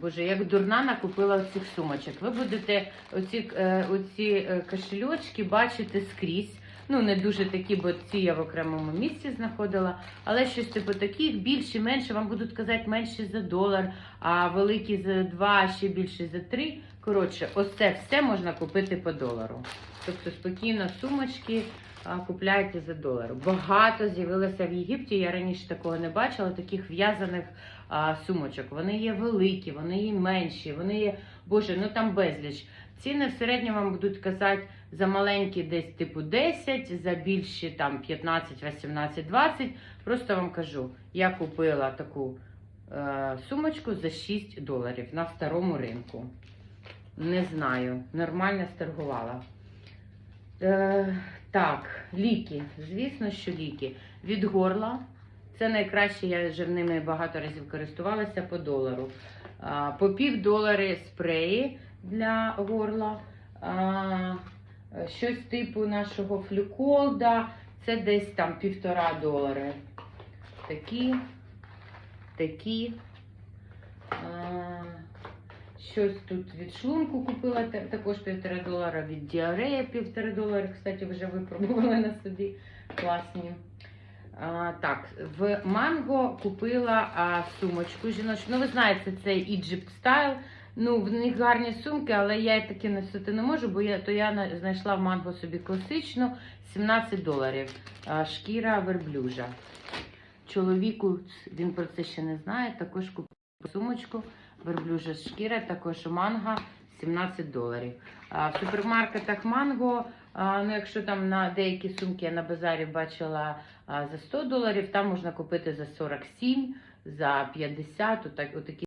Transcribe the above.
Боже, як дурна накупила оцих сумочок. Ви будете оці, е, оці е, кошельочки бачити скрізь. Ну, не дуже такі, бо ці я в окремому місці знаходила, але щось типу таких, більше, менше, вам будуть казати менше за долар, а великі за два, а ще більше за три. Коротше, ось це все можна купити по долару. Тобто спокійно сумочки а, за долар. Багато з'явилося в Єгипті. Я раніше такого не бачила, таких в'язаних сумочок. Вони є великі, вони є менші, вони є, боже, ну там безліч. Ціни в середньому вам будуть казати за маленькі десь типу 10, за більші там 15, 18, 20. Просто вам кажу, я купила таку сумочку за 6 доларів на старому ринку. Не знаю, нормально сторгувала. Е, так, ліки. Звісно, що ліки. Від горла. Це найкраще, я вже в ними багато разів користувалася по долару. А, по пів долари спреї для горла. А, щось типу нашого флюколда. Це десь там півтора долари. Такі, такі. А, Щось тут від шлунку купила також півтора долара, від діареї півтора долара. Кстати, вже випробувала на собі. Класні. А, так, в Манго купила а, сумочку жіночку. Ну, ви знаєте, це Egypt Style. Ну, в них гарні сумки, але я таке носити не можу, бо я, то я знайшла в Манго собі класичну 17 доларів. А, шкіра верблюжа. Чоловіку, він про це ще не знає, також купив сумочку верблюжа шкіра, також манго 17 доларів. А в супермаркетах манго, ну якщо там на деякі сумки я на базарі бачила за 100 доларів, там можна купити за 47, за 50, отак, отакі